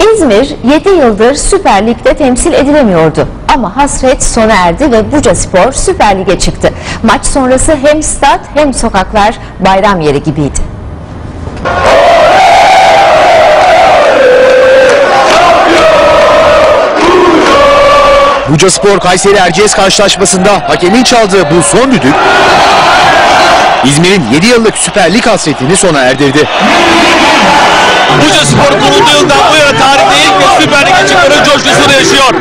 İzmir 7 yıldır Süper Lig'de temsil edilemiyordu. Ama hasret sona erdi ve Buca Spor Süper Lig'e çıktı. Maç sonrası hem stat hem sokaklar bayram yeri gibiydi. Buca Spor Kayseri Erciyes karşılaşmasında hakemin çaldığı bu son düdük İzmir'in 7 yıllık Süper Lig hasretini sona erdirdi. Buca Spor kurulduğu Çıkmanın coşkusunu yaşıyor.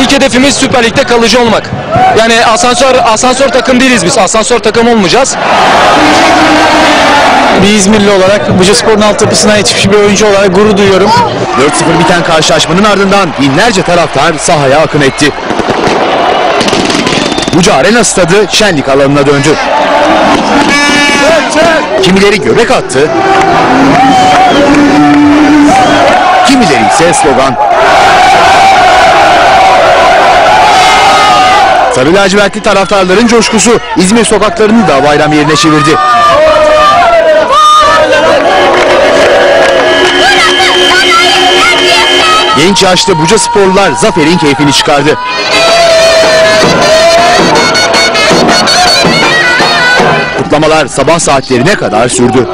İlk hedefimiz Süper Lig'de kalıcı olmak. Yani asansör asansör takım değiliz biz. Asansör takım olmayacağız. Bir İzmirli olarak Bucaspor'un altyapısına yetişmiş bir oyuncu olarak gurur duyuyorum. 4-0 biten karşılaşmanın ardından binlerce taraftar sahaya akın etti. Buca Arena stadı şenlik alanına döndü. Kimileri göbek attı. Slogan. Sarı lacivertli taraftarların coşkusu İzmir sokaklarını da bayram yerine çevirdi. Genç yaşta Buca sporlular zaferin keyfini çıkardı. Kutlamalar sabah saatlerine kadar sürdü.